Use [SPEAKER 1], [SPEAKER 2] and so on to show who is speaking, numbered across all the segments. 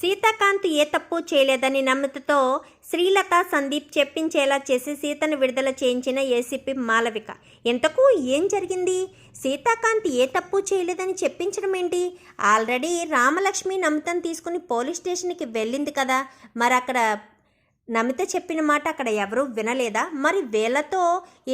[SPEAKER 1] సీతాకాంత్ ఏ తప్పు చేయలేదని నమ్మకంతో శ్రీలత సందీప్ చెప్పించేలా చేసి సీతను విడుదల చేయించిన ఏసీపీ మాలవిక. ఇంతకు ఏం జరిగింది? సీతాకాంత్ ఏ తప్పు చేయలేదని చెప్పించడం ఏంటి? ఆల్రెడీ రామలక్ష్మి నమితను తీసుకుని పోలీస్ స్టేషన్కి వెళ్ళింది కదా. మరి అక్కడ నమిత చెప్పిన మాట అక్కడ ఎవరూ వినలేదా? మరి వీళ్ళతో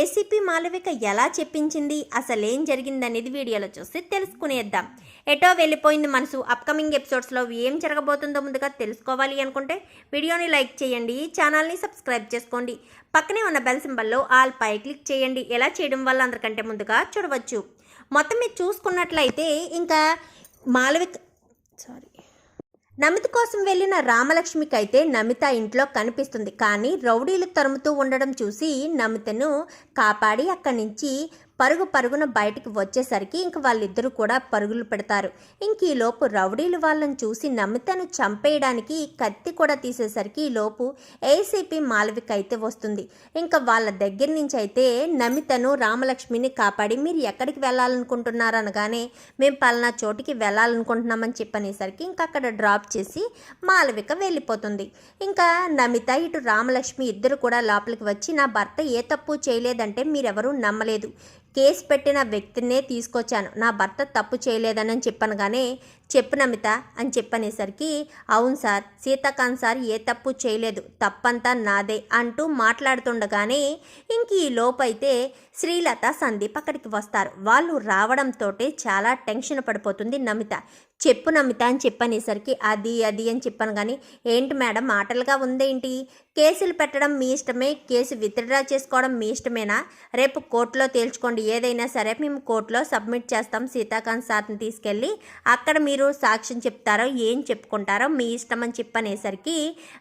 [SPEAKER 1] ఏసీపీ మాలవిక ఎలా చెప్పించింది? అసలేం జరిగిందనేది వీడియోలో చూసి తెలుసుకునేద్దాం. ఎటో వెళ్ళిపోయింది మనసు. అప్కమింగ్ ఎపిసోడ్స్లో ఏం జరగబోతుందో ముందుగా తెలుసుకోవాలి అనుకుంటే వీడియోని లైక్ చేయండి ఛానల్ని సబ్స్క్రైబ్ చేసుకోండి. పక్కనే ఉన్న బెల్ సింబల్లో ఆల్ పై క్లిక్ చేయండి. ఎలా చేయడం వల్ల అందరికంటే ముందుగా చూడవచ్చు. మొత్తం మీరు చూసుకున్నట్లయితే ఇంకా మాలవిక సారీ. నమిత కోసం వెళ్ళిన రామలక్ష్మికి అయితే నమిత ఇంట్లో కనిపిస్తుంది. కానీ రౌడీలు తరుముతూ ఉండడం చూసి నమితను కాపాడి అక్కడి నుంచి పరుగు పరుగున బయటికి వచ్చేసరికి ఇంక వాళ్ళిద్దరూ కూడా పరుగులు పెడతారు. ఇంక ఈ లోపు రౌడీలు వాళ్ళని చూసి నమితను చంపేయడానికి కత్తి కూడా తీసేసరికి ఈ లోపు ఏసీపీ మాలవిక అయితే వస్తుంది. ఇంకా వాళ్ళ దగ్గర నుంచి అయితే నమితను రామలక్ష్మిని కాపాడి మీరు ఎక్కడికి వెళ్ళాలనుకుంటున్నారు అనగానే మేము పలానా చోటికి వెళ్ళాలనుకుంటున్నామని చెప్పనేసరికి ఇంకా అక్కడ డ్రాప్ చేసి మాలవిక వెళ్ళిపోతుంది. ఇంకా నమిత ఇటు రామలక్ష్మి ఇద్దరు కూడా లోపలికి వచ్చి నా భర్త ఏ తప్పు చేయలేదంటే మీరెవరూ నమ్మలేదు. కేసు పెట్టిన వ్యక్తినే తీసుకొచ్చాను. నా భర్త తప్పు చేయలేదని చెప్పాను కానీ చెప్పు నమిత అని చెప్పనేసరికి అవును సార్ సీతాకాంత్ సార్ ఏ తప్పు చేయలేదు తప్పంతా నాదే అంటూ మాట్లాడుతుండగానే ఇంక ఈ లోపైతే శ్రీలత సందీప్ అక్కడికి వస్తారు. వాళ్ళు రావడంతో చాలా టెన్షన్ పడిపోతుంది నమిత. చెప్పు నమిత అని చెప్పనేసరికి అది అది అని చెప్పాను కానీ ఏంటి మేడం మాటలుగా ఉందేంటి? కేసులు పెట్టడం మీ ఇష్టమే కేసు విత్డ్రా చేసుకోవడం మీ ఇష్టమేనా? రేపు కోర్టులో తేల్చుకోండి ఏదైనా సరే మేము కోర్టులో సబ్మిట్ చేస్తాం సీతాకాంత్ సార్ని తీసుకెళ్ళి అక్కడ మీరు సాక్ష్యం చెప్తారో ఏం చెప్పుకుంటారో మీ ఇష్టం అని చెప్పనేసరికి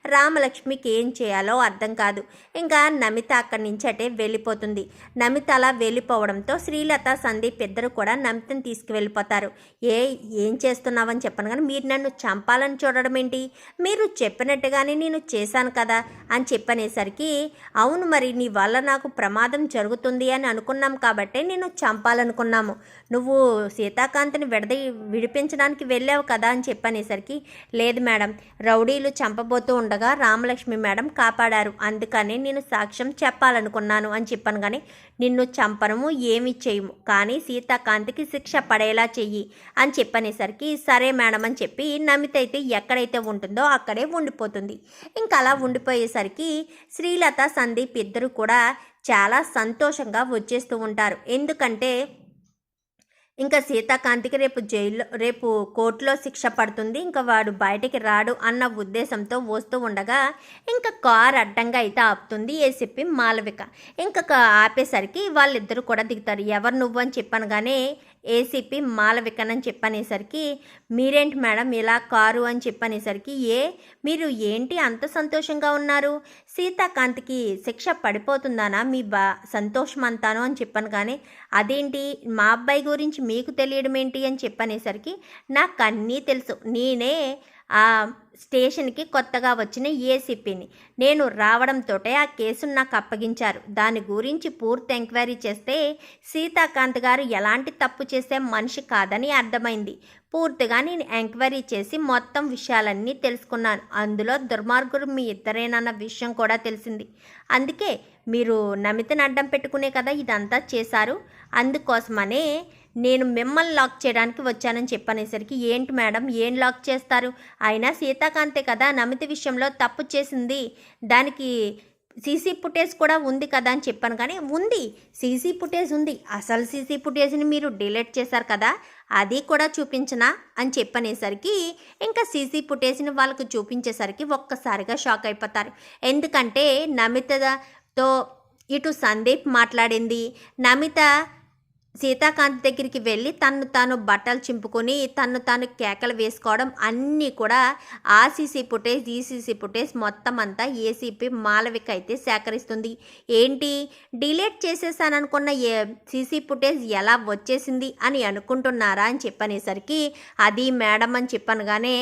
[SPEAKER 1] రామలక్ష్మికి ఏం చేయాలో అర్థం కాదు. ఇంకా నమిత అక్కడి నుంచి అటే వెళ్ళిపోతుంది. నమిత అలా వెళ్ళిపోవడంతో శ్రీలత సందీప్ ఇద్దరు కూడా నమితని తీసుకువెళ్ళిపోతారు. ఏ ఏం చేస్తున్నావని చెప్పను కానీ మీరు నన్ను చంపాలని చూడడం ఏంటి? మీరు చెప్పినట్టుగానే నేను చేశాను కదా అని చెప్పనేసరికి అవును మరి నీ వల్ల నాకు ప్రమాదం జరుగుతుంది అని అనుకున్నాం కాబట్టే నేను చంపాలనుకున్నాము. నువ్వు సీతాకాంత్ని విడద విడిపించడానికి వెళ్ళావు కదా అని చెప్పనేసరికి లేదు మేడం రౌడీలు చంపబోతూ ఉండగా రామలక్ష్మి మేడం కాపాడారు. అందుకని నేను సాక్ష్యం చెప్పాలనుకున్నాను అని చెప్పాను కానీ నిన్ను చంపనము ఏమి చేయము. కానీ సీతాకాంత్కి శిక్ష పడేలా చెయ్యి అని చెప్పనేసరికి సరే మేడం అని చెప్పి నమిత అయితే ఎక్కడైతే ఉంటుందో అక్కడే ఉండిపోతుంది. ఇంకా అలా ఉండిపోయేసరికి శ్రీలత సందీప్ ఇద్దరు కూడా చాలా సంతోషంగా వచ్చేస్తూ ఉంటారు. ఎందుకంటే ఇంకా సీతాకాంతికి రేపు జైల్లో రేపు కోర్టులో శిక్ష పడుతుంది. ఇంకా వాడు బయటికి రాడు అన్న ఉద్దేశంతో వస్తూ ఉండగా ఇంకా కార్ అడ్డంగా అయితే ఆపుతుంది ఏసీపీ మాలవిక. ఇంకా ఆపేసరికి వాళ్ళిద్దరూ కూడా దిగుతారు. ఎవరు నువ్వు అని చెప్పనగానే ఏసీపీ మాలవికన్ అని చెప్పనేసరికి మీరేంటి మేడం ఇలా కారు అని చెప్పనేసరికి ఏ మీరు ఏంటి అంత సంతోషంగా ఉన్నారు? సీతాకాంత్కి శిక్ష పడిపోతుందానా? మీ బా సంతోషం అంతాను అని చెప్పాను. కానీ అదేంటి? మా అబ్బాయి గురించి మీకు తెలియడం ఏంటి అని చెప్పనేసరికి నాకు అన్నీ తెలుసు. నేనే ఆ స్టేషన్కి కొత్తగా వచ్చిన ఏసీపీని. నేను రావడంతో ఆ కేసును నాకు అప్పగించారు. దాని గురించి పూర్తి ఎంక్వైరీ చేస్తే సీతాకాంత్ గారు ఎలాంటి తప్పు చేసే మనిషి కాదని అర్థమైంది. పూర్తిగా నేను ఎంక్వైరీ చేసి మొత్తం విషయాలన్నీ తెలుసుకున్నాను. అందులో దుర్మార్గుడు మీ ఇద్దరేనన్న విషయం కూడా తెలిసింది. అందుకే మీరు నమితని అడ్డం పెట్టుకునే కదా ఇదంతా చేశారు? అందుకోసమనే నేను మిమ్మల్ని లాక్ చేయడానికి వచ్చానని చెప్పనేసరికి ఏంటి మేడం? ఏం లాక్ చేస్తారు? అయినా సీతాకాంతే కదా నమిత విషయంలో తప్పు చేసింది. దానికి సీసీ ఫుటేజ్ కూడా ఉంది కదా అని చెప్పాను. కానీ ఉంది. సీసీ ఫుటేజ్ ఉంది. అసలు సీసీ ఫుటేజ్ని మీరు డిలీట్ చేశారు కదా అది కూడా చూపించనా? అని చెప్పనేసరికి ఇంకా సీసీ ఫుటేజ్ని వాళ్ళకు చూపించేసరికి ఒక్కసారిగా షాక్ అయిపోతారు. ఎందుకంటే నమితతో ఇటు సందీప్ మాట్లాడింది. నమిత సీతాకాంత్ దగ్గరికి వెళ్ళి తను తాను బట్టలు చింపుకొని తను తాను కేకలు వేసుకోవడం అన్నీ కూడా ఆ సీసీ ఫుటేజ్ ఈ సీసీ ఫుటేజ్ మొత్తం అంతా ఏసీపీ మాలవిక అయితే సేకరిస్తుంది. ఏంటి? డిలీట్ చేసేసాననుకున్న ఏ సీసీ ఫుటేజ్ ఎలా వచ్చేసింది అని అనుకుంటున్నారా అని చెప్పనేసరికి అది మేడం అని చెప్పనగానే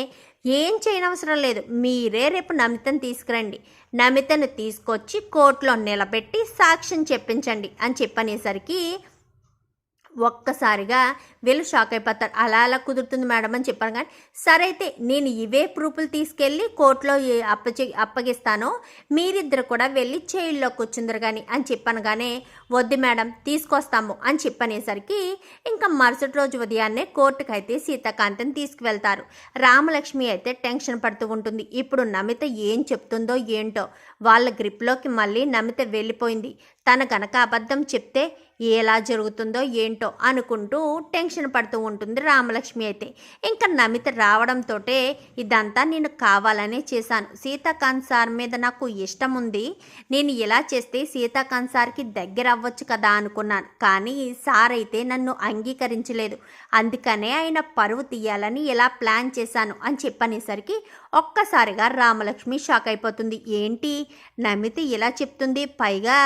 [SPEAKER 1] ఏం చేయనవసరం లేదు మీరే రేపు నమితను తీసుకురండి. నమితను తీసుకొచ్చి కోర్టులో నిలబెట్టి సాక్ష్యం చెప్పించండి అని చెప్పనేసరికి ఒక్కసారిగా వీళ్ళు షాక్ అయిపోతారు. అలా అలా కుదురుతుంది మేడం అని చెప్పాను కానీ సరే అయితే నేను ఇవే ప్రూఫ్లు తీసుకెళ్ళి కోర్టులో అప్పచె అప్పగిస్తాను మీరిద్దరు కూడా వెళ్ళి జైల్లో వచ్చిందరు కానీ అని చెప్పాను కానీ వద్దు మేడం తీసుకొస్తాము అని చెప్పనేసరికి ఇంకా మరుసటి రోజు ఉదయాన్నే కోర్టుకు అయితే సీతాకాంతం తీసుకువెళ్తారు. రామలక్ష్మి అయితే టెన్షన్ పడుతూ ఉంటుంది. ఇప్పుడు నమిత ఏం చెప్తుందో ఏంటో వాళ్ళ గ్రిప్లోకి మళ్ళీ నమిత వెళ్ళిపోయింది. తన గనక అబద్ధం చెప్తే ఎలా జరుగుతుందో ఏంటో అనుకుంటూ టెన్షన్ పడుతూ ఉంటుంది రామలక్ష్మి అయితే. ఇంకా నమిత రావడంతో ఇదంతా నేను కావాలనే చేశాను. సీతాకాంత్ సార్ మీద నాకు ఇష్టం ఉంది. నేను ఇలా చేస్తే సీతాకాంత్ సార్కి దగ్గర అవ్వచ్చు కదా అనుకున్నాను. కానీ సార్ అయితే నన్ను అంగీకరించలేదు. అందుకనే ఆయన పరువు తీయాలని ఇలా ప్లాన్ చేశాను అని చెప్పనేసరికి ఒక్కసారిగా రామలక్ష్మి షాక్ అయిపోతుంది. ఏంటి? నమితి ఇలా చెప్తుంది. పైగా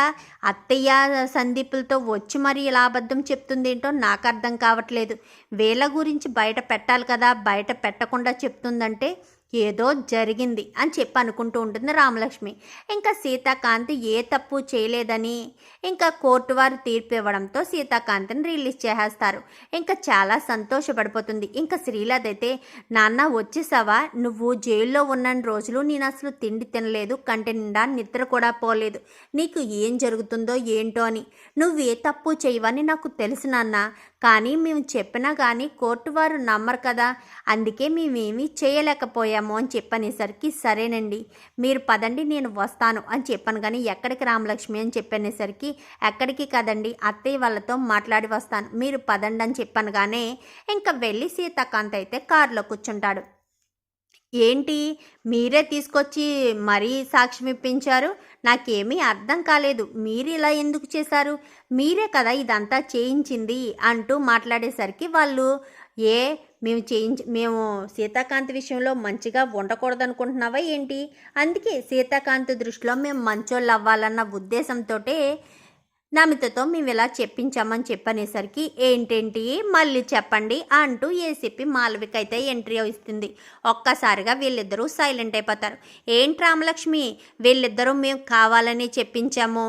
[SPEAKER 1] అత్తయ్య సందీపులతో వచ్చి మరి ఇలా అబద్ధం చెప్తుంది ఏంటో నాకు అర్థం కావట్లేదు. వేల గురించి బయట పెట్టాలి కదా. బయట పెట్టకుండా చెప్తుందంటే ఏదో జరిగింది అని చెప్పి అనుకుంటూ ఉంటుంది రామలక్ష్మి. ఇంకా సీతాకాంత్ ఏ తప్పు చేయలేదని ఇంకా కోర్టు వారు తీర్పు ఇవ్వడంతో సీతాకాంత్ని రిలీజ్ చేసేస్తారు. ఇంకా చాలా సంతోషపడిపోతుంది. ఇంకా శ్రీలత అయితే నాన్న వచ్చేసావా? నువ్వు జైల్లో ఉన్న రోజులు నేను అసలు తిండి తినలేదు. కంటి నిండా నిద్ర కూడా పోలేదు. నీకు ఏం జరుగుతుందో ఏంటో అని. నువ్వు ఏ తప్పు చేయవని నాకు తెలుసు నాన్న. కానీ మేము చెప్పినా కానీ కోర్టు వారు నమ్మరు కదా. అందుకే మేమేమీ వెళ్ళాము అని చెప్పనేసరికి సరేనండి మీరు పదండి నేను వస్తాను అని చెప్పాను. కానీ ఎక్కడికి రామలక్ష్మి అని చెప్పనేసరికి ఎక్కడికి కదండి అత్తయ్య వాళ్ళతో మాట్లాడి వస్తాను మీరు పదండి అని చెప్పాను. కానీ ఇంకా వెళ్ళి సీతాకాంత్ అయితే కారులో కూర్చుంటాడు. ఏంటి మీరే తీసుకొచ్చి మరీ సాక్ష్యం ఇప్పించారు? నాకేమీ అర్థం కాలేదు. మీరు ఇలా ఎందుకు చేశారు? మీరే కదా ఇదంతా చేయించింది అంటూ మాట్లాడేసరికి వాళ్ళు ఏ మేము చేయించి మేము సీతాకాంత్ విషయంలో మంచిగా ఉండకూడదు అనుకుంటున్నావా ఏంటి? అందుకే సీతాకాంత్ దృష్టిలో మేము మంచోళ్ళు అవ్వాలన్న ఉద్దేశంతో నమితతో మేము ఇలా చెప్పించామని చెప్పనేసరికి ఏంటేంటి? మళ్ళీ చెప్పండి అంటూ ఏసీపీ మాలవిక అయితే ఎంట్రీ ఇస్తుంది. ఒక్కసారిగా వీళ్ళిద్దరూ సైలెంట్ అయిపోతారు. ఏంటి రామలక్ష్మి? వీళ్ళిద్దరూ మేము కావాలని చెప్పించాము.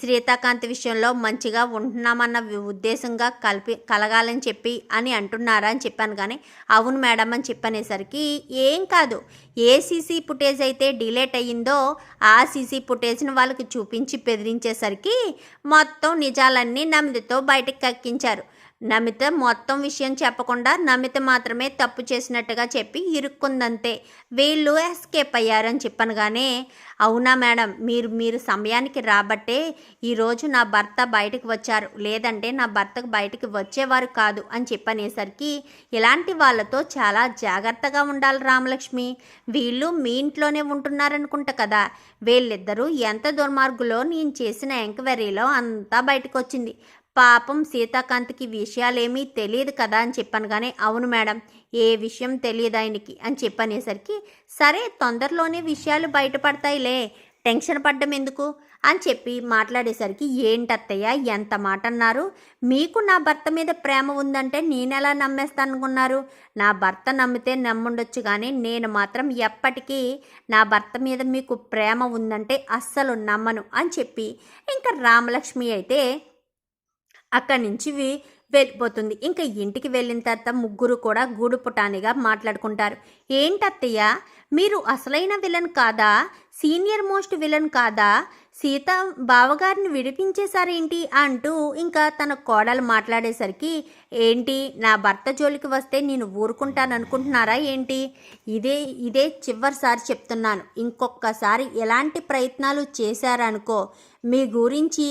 [SPEAKER 1] శ్రీతాకాంత్ విషయంలో మంచిగా ఉంటున్నామన్న ఉద్దేశంగా కలిపి కలగాలని చెప్పి అని అంటున్నారా అని చెప్పాను కానీ అవును మేడం అని చెప్పనేసరికి ఏం కాదు. ఏ సీసీ ఫుటేజ్ అయితే డిలేట్ అయ్యిందో ఆ సీసీ ఫుటేజ్ని వాళ్ళకి చూపించి బెదిరించేసరికి మొత్తం నిజాలన్నీ నమ్మిదితో బయటకు కక్కించారు. నమిత మొత్తం విషయం చెప్పకుండా నమిత మాత్రమే తప్పు చేసినట్టుగా చెప్పి ఇరుక్కుందంతే. వీళ్ళు ఎస్కేప్ అయ్యారని చెప్పాను కానీ అవునా మేడం మీరు మీరు సమయానికి రాబట్టే ఈరోజు నా భర్త బయటకు వచ్చారు. లేదంటే నా భర్తకు బయటకు వచ్చేవారు కాదు అని చెప్పనేసరికి ఇలాంటి వాళ్ళతో చాలా జాగ్రత్తగా ఉండాలి రామలక్ష్మి. వీళ్ళు మీ ఇంట్లోనే ఉంటున్నారనుకుంటా కదా. వీళ్ళిద్దరూ ఎంత దుర్మార్గులో నేను చేసిన ఎంక్వైరీలో అంతా బయటకు వచ్చింది పాపం సీతాకాంత్కి విషయాలేమీ తెలియదు కదా అని చెప్పాను కానీ అవును మేడం ఏ విషయం తెలియదు ఆయనకి అని చెప్పనేసరికి సరే తొందరలోనే విషయాలు బయటపడతాయిలే టెన్షన్ పడ్డం ఎందుకు? అని చెప్పి మాట్లాడేసరికి ఏంటత్తయ్య ఎంత మాట అన్నారు? మీకు నా భర్త మీద ప్రేమ ఉందంటే నేనెలా నమ్మేస్తానుకున్నారు నా భర్త నమ్మితే నమ్ముండొచ్చు కానీ నేను మాత్రం ఎప్పటికీ నా భర్త మీద మీకు ప్రేమ ఉందంటే అస్సలు నమ్మను అని చెప్పి ఇంకా రామలక్ష్మి అయితే అక్కడి నుంచి వెళ్ళిపోతుంది. ఇంకా ఇంటికి వెళ్ళిన తర్వాత ముగ్గురు కూడా గూడు పుటానిగా మాట్లాడుకుంటారు. ఏంటత్తయ్య? మీరు అసలైన విలన్ కాదా? సీనియర్ మోస్ట్ విలన్ కాదా? సీత బావగారిని విడిపించేశారేంటి? అంటూ ఇంకా తన కోడలు మాట్లాడేసరికి ఏంటి నా భర్త జోలికి వస్తే నేను ఊరుకుంటాను అనుకుంటున్నారా ఏంటి? ఇదే ఇదే చివరిసారి చెప్తున్నాను. ఇంకొకసారి ఎలాంటి ప్రయత్నాలు చేశారనుకో మీ గురించి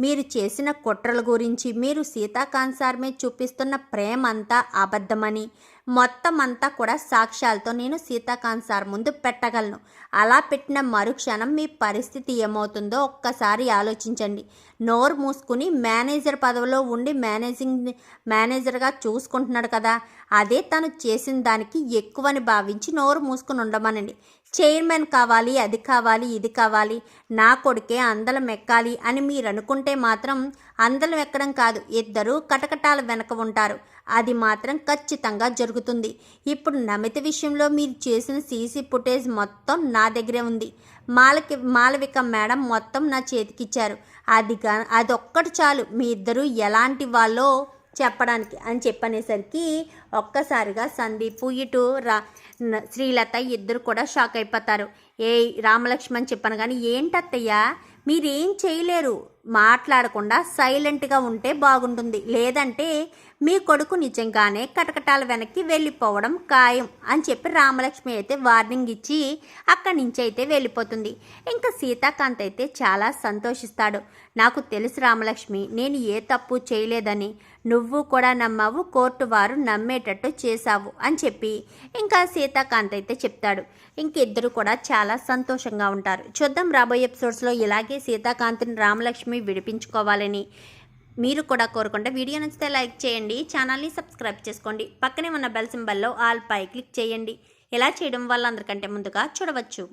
[SPEAKER 1] మీరు చేసిన కుట్రల గురించి మీరు సీతాకాంత్ సార్ మీద చూపిస్తున్న ప్రేమ అంతా అబద్ధమని. మొత్తం అంతా కూడా సాక్ష్యాలతో నేను సీతాకాంత్ సార్ ముందు పెట్టగలను. అలా పెట్టిన మరుక్షణం మీ పరిస్థితి ఏమవుతుందో ఒక్కసారి ఆలోచించండి. నోరు మూసుకుని మేనేజర్ పదవిలో ఉండి మేనేజింగ్ మేనేజర్గా చూసుకుంటున్నాడు కదా. అదే తను చేసిన దానికి ఎక్కువని భావించి నోరు మూసుకుని ఉండమనండి. చైర్మన్ కావాలి అది కావాలి ఇది కావాలి నా కొడుకే అందలం ఎక్కాలి అని మీరు అనుకుంటే మాత్రం అందలం ఎక్కడం కాదు ఇద్దరు కటకటాల వెనక ఉంటారు. అది మాత్రం ఖచ్చితంగా జరుగుతుంది. ఇప్పుడు నమిత విషయంలో మీరు చేసిన సీసీ ఫుటేజ్ మొత్తం నా దగ్గరే ఉంది. మాలకి మాలవిక మేడం మొత్తం నా చేతికిచ్చారు. అది గా అదొక్కటి చాలు మీ ఇద్దరు ఎలాంటి వాళ్ళో చెప్పడానికి అని చెప్పనేసరికి ఒక్కసారిగా సందీప్ ఇటు రా శ్రీలత ఇద్దరు కూడా షాక్ అయిపోతారు. ఏ రామలక్ష్మణ్ చెప్పాను కానీ ఏంటత్తయ్యా? మీరేం చేయలేరు. మాట్లాడకుండా సైలెంట్గా ఉంటే బాగుంటుంది. లేదంటే మీ కొడుకు నిజంగానే కటకటాల వెనక్కి వెళ్ళిపోవడం ఖాయం అని చెప్పి రామలక్ష్మి అయితే వార్నింగ్ ఇచ్చి అక్కడి నుంచి అయితే వెళ్ళిపోతుంది. ఇంకా సీతాకాంత్ అయితే చాలా సంతోషిస్తాడు. నాకు తెలుసు రామలక్ష్మి నేను ఏ తప్పు చేయలేదని. నువ్వు కూడా నమ్మావు కోర్టు వారు నమ్మేటట్టు చేశావు అని చెప్పి ఇంకా సీతాకాంత్ అయితే చెప్తాడు. ఇంకిద్దరు కూడా చాలా సంతోషంగా ఉంటారు. చూద్దాం రాబోయే ఎపిసోడ్స్లో ఇలాగే సీతాకాంత్ని రామలక్ష్మి విడిపించుకోవాలని మీరు కూడా కోరుకుంటే వీడియో నచ్చితే లైక్ చేయండి ఛానల్ని సబ్స్క్రైబ్ చేసుకోండి. పక్కనే ఉన్న బెల్ సింబల్లో ఆల్ పై క్లిక్ చేయండి. ఇలా చేయడం వల్ల అందరికంటే ముందుగా చూడవచ్చు.